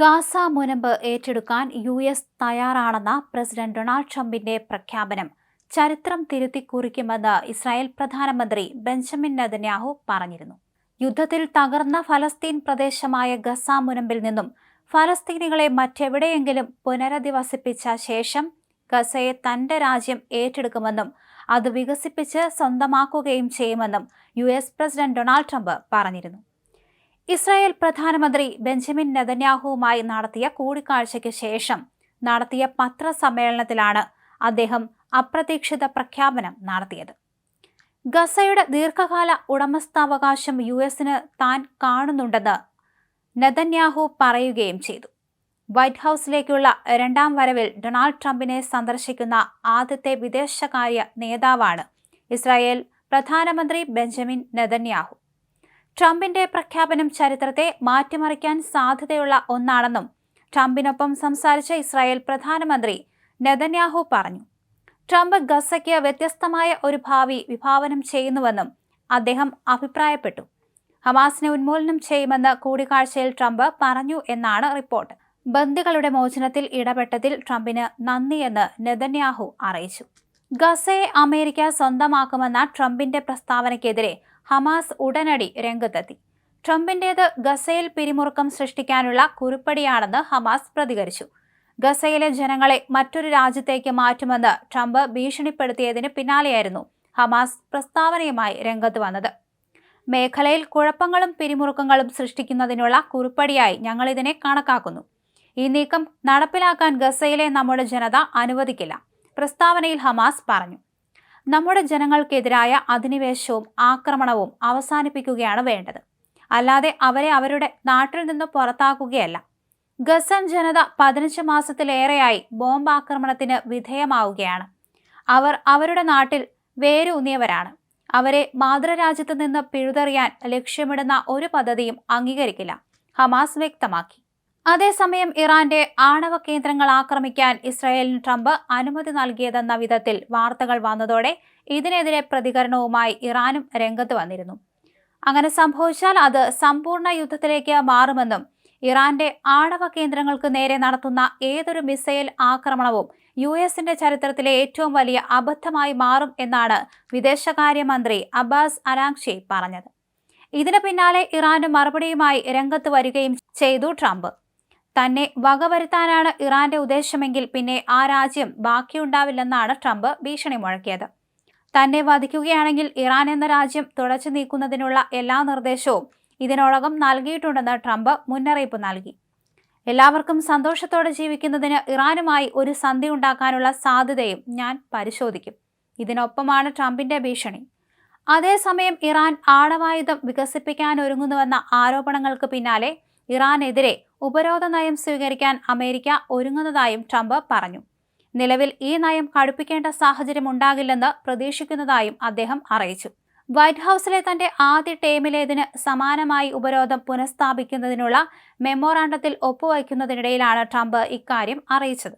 Gaza മുനമ്പ് ഏറ്റെടുക്കാൻ U S തയ്യാറാണെന്ന പ്രസിഡന്റ് ഡൊണാൾഡ് ട്രംപിന്റെ പ്രഖ്യാപനം. ചരിത്രം തിരുത്തി കുറിക്കുമെന്ന് ഇസ്രായേൽ പ്രധാനമന്ത്രി ബെഞ്ചമിൻ നെതന്യാഹു പറഞ്ഞിരുന്നു. യുദ്ധത്തിൽ തകർന്ന ഫലസ്തീൻ പ്രദേശമായ ഗസ മുനമ്പിൽ നിന്നും ഫലസ്തീനികളെ മറ്റെവിടെയെങ്കിലും പുനരധിവസിപ്പിച്ച ശേഷം ഗസയെ തന്റെ രാജ്യം ഏറ്റെടുക്കുമെന്നും അത് വികസിപ്പിച്ച് സ്വന്തമാക്കുകയും ചെയ്യുമെന്നും U S president Donald Trump പറഞ്ഞിരുന്നു. ഇസ്രായേൽ പ്രധാനമന്ത്രി ബെഞ്ചമിൻ നെതന്യാഹുവുമായി നടത്തിയ കൂടിക്കാഴ്ചയ്ക്ക് ശേഷം നടത്തിയ പത്രസമ്മേളനത്തിലാണ് അദ്ദേഹം അപ്രതീക്ഷിത പ്രഖ്യാപനം നടത്തിയത്. ഗസയുടെ ദീർഘകാല ഉടമസ്ഥാവകാശം യു എസിന് താൻ കാണുന്നുണ്ടെന്ന് നെതന്യാഹു പറയുകയും ചെയ്തു. വൈറ്റ് ഹൗസിലേക്കുള്ള രണ്ടാം വരവിൽ ഡൊണാൾഡ് ട്രംപിനെ സന്ദർശിക്കുന്ന ആദ്യത്തെ വിദേശകാര്യ നേതാവാണ് ഇസ്രായേൽ പ്രധാനമന്ത്രി ബെഞ്ചമിൻ നെതന്യാഹു. ട്രംപിന്റെ പ്രഖ്യാപനം ചരിത്രത്തെ മാറ്റിമറിക്കാൻ സാധ്യതയുള്ള ഒന്നാണെന്നും ട്രംപിനൊപ്പം സംസാരിച്ച ഇസ്രായേൽ പ്രധാനമന്ത്രി നെതന്യാഹു പറഞ്ഞു. ട്രംപ് ഗസയ്ക്ക് വ്യത്യസ്തമായ ഒരു ഭാവി വിഭാവനം ചെയ്യുന്നുവെന്നും അദ്ദേഹം അഭിപ്രായപ്പെട്ടു. ഹമാസിനെ ഉന്മൂലനം ചെയ്യുമെന്ന് കൂടിക്കാഴ്ചയിൽ ട്രംപ് പറഞ്ഞു എന്നാണ് റിപ്പോർട്ട്. ബന്ദികളുടെ മോചനത്തിൽ ഇടപെട്ടതിൽ ട്രംപിന് നന്ദിയെന്ന് നെതന്യാഹു അറിയിച്ചു. ഗസയെ അമേരിക്ക സ്വന്തമാക്കുമെന്ന ട്രംപിന്റെ പ്രസ്താവനയ്ക്കെതിരെ ഹമാസ് ഉടനടി രംഗത്തെത്തി. ട്രംപിന്റേത് ഗസയിൽ പിരിമുറുക്കം സൃഷ്ടിക്കാനുള്ള കുറിപ്പടിയാണെന്ന് ഹമാസ് പ്രതികരിച്ചു. ഗസയിലെ ജനങ്ങളെ മറ്റൊരു രാജ്യത്തേക്ക് മാറ്റുമെന്ന് ട്രംപ് ഭീഷണിപ്പെടുത്തിയതിന് പിന്നാലെയായിരുന്നു ഹമാസ് പ്രസ്താവനയുമായി രംഗത്ത് വന്നത്. മേഖലയിൽ കുഴപ്പങ്ങളും പിരിമുറുക്കങ്ങളും സൃഷ്ടിക്കുന്നതിനുള്ള കുറിപ്പടിയായി ഞങ്ങളിതിനെ കണക്കാക്കുന്നു. ഈ നീക്കം നടപ്പിലാക്കാൻ ഗസയിലെ നമ്മുടെ ജനത അനുവദിക്കില്ല പ്രസ്താവനയിൽ ഹമാസ് പറഞ്ഞു. നമ്മുടെ ജനങ്ങൾക്കെതിരായ അധിനിവേശവും ആക്രമണവും അവസാനിപ്പിക്കുകയാണ് വേണ്ടത്. അല്ലാതെ അവരെ അവരുടെ നാട്ടിൽ നിന്ന് പുറത്താക്കുകയല്ല. ഗസൻ ജനത പതിനഞ്ച് മാസത്തിലേറെയായി ബോംബ് ആക്രമണത്തിന് വിധേയമാവുകയാണ്. അവർ അവരുടെ നാട്ടിൽ വേരൂന്നിയവരാണ്. അവരെ മാതൃരാജ്യത്ത് നിന്ന് പിഴുതെറിയാൻ ലക്ഷ്യമിടുന്ന ഒരു പദ്ധതിയും അംഗീകരിക്കില്ല. ഹമാസ് വ്യക്തമാക്കി. അതേസമയം ഇറാന്റെ ആണവ കേന്ദ്രങ്ങൾ ആക്രമിക്കാൻ ഇസ്രായേലിന് ട്രംപ് അനുമതി നൽകിയതെന്ന വിധത്തിൽ വാർത്തകൾ വന്നതോടെ ഇതിനെതിരെ പ്രതികരണവുമായി ഇറാനും രംഗത്ത് വന്നിരുന്നു. അങ്ങനെ സംഭവിച്ചാൽ അത് സമ്പൂർണ യുദ്ധത്തിലേക്ക് മാറുമെന്നും ഇറാന്റെ ആണവ കേന്ദ്രങ്ങൾക്ക് നേരെ നടത്തുന്ന ഏതൊരു മിസൈൽ ആക്രമണവും യു എസിന്റെ ചരിത്രത്തിലെ ഏറ്റവും വലിയ അബദ്ധമായി മാറും എന്നാണ് വിദേശകാര്യമന്ത്രി അബ്ബാസ് അരാങ്ഷി പറഞ്ഞത്. ഇതിന് പിന്നാലെ ഇറാന് മറുപടിയുമായി രംഗത്ത് വരികയും ചെയ്തു ട്രംപ്. തന്നെ വകവരുത്താനാണ് ഇറാന്റെ ഉദ്ദേശമെങ്കിൽ പിന്നെ ആ രാജ്യം ബാക്കിയുണ്ടാവില്ലെന്നാണ് ട്രംപ് ഭീഷണി മുഴക്കിയത്. തന്നെ വധിക്കുകയാണെങ്കിൽ ഇറാൻ എന്ന രാജ്യം തുടച്ചു നീക്കുന്നതിനുള്ള എല്ലാ നിർദ്ദേശവും ഇതിനോടകം നൽകിയിട്ടുണ്ടെന്ന് ട്രംപ് മുന്നറിയിപ്പ് നൽകി. എല്ലാവർക്കും സന്തോഷത്തോടെ ജീവിക്കുന്നതിന് ഇറാനുമായി ഒരു സന്ധി ഉണ്ടാക്കാനുള്ള സാധ്യതയും ഞാൻ പരിശോധിക്കും. ഇതിനൊപ്പമാണ് ട്രംപിന്റെ ഭീഷണി. അതേസമയം ഇറാൻ ആണവായുധം വികസിപ്പിക്കാൻ ഒരുങ്ങുന്നുവെന്ന ആരോപണങ്ങൾക്ക് പിന്നാലെ ഇറാനെതിരെ ഉപരോധ നയം സ്വീകരിക്കാൻ അമേരിക്ക ഒരുങ്ങുന്നതായും ട്രംപ് പറഞ്ഞു. നിലവിൽ ഈ നയം കടുപ്പിക്കേണ്ട സാഹചര്യം ഉണ്ടാകില്ലെന്ന് പ്രതീക്ഷിക്കുന്നതായും അദ്ദേഹം അറിയിച്ചു. വൈറ്റ് ഹൗസിലെ തന്റെ ആദ്യ ടേമിലേതിന് സമാനമായി ഉപരോധം പുനഃസ്ഥാപിക്കുന്നതിനുള്ള മെമ്മോറാണ്ടത്തിൽ ഒപ്പുവയ്ക്കുന്നതിനിടയിലാണ് ട്രംപ് ഇക്കാര്യം അറിയിച്ചത്.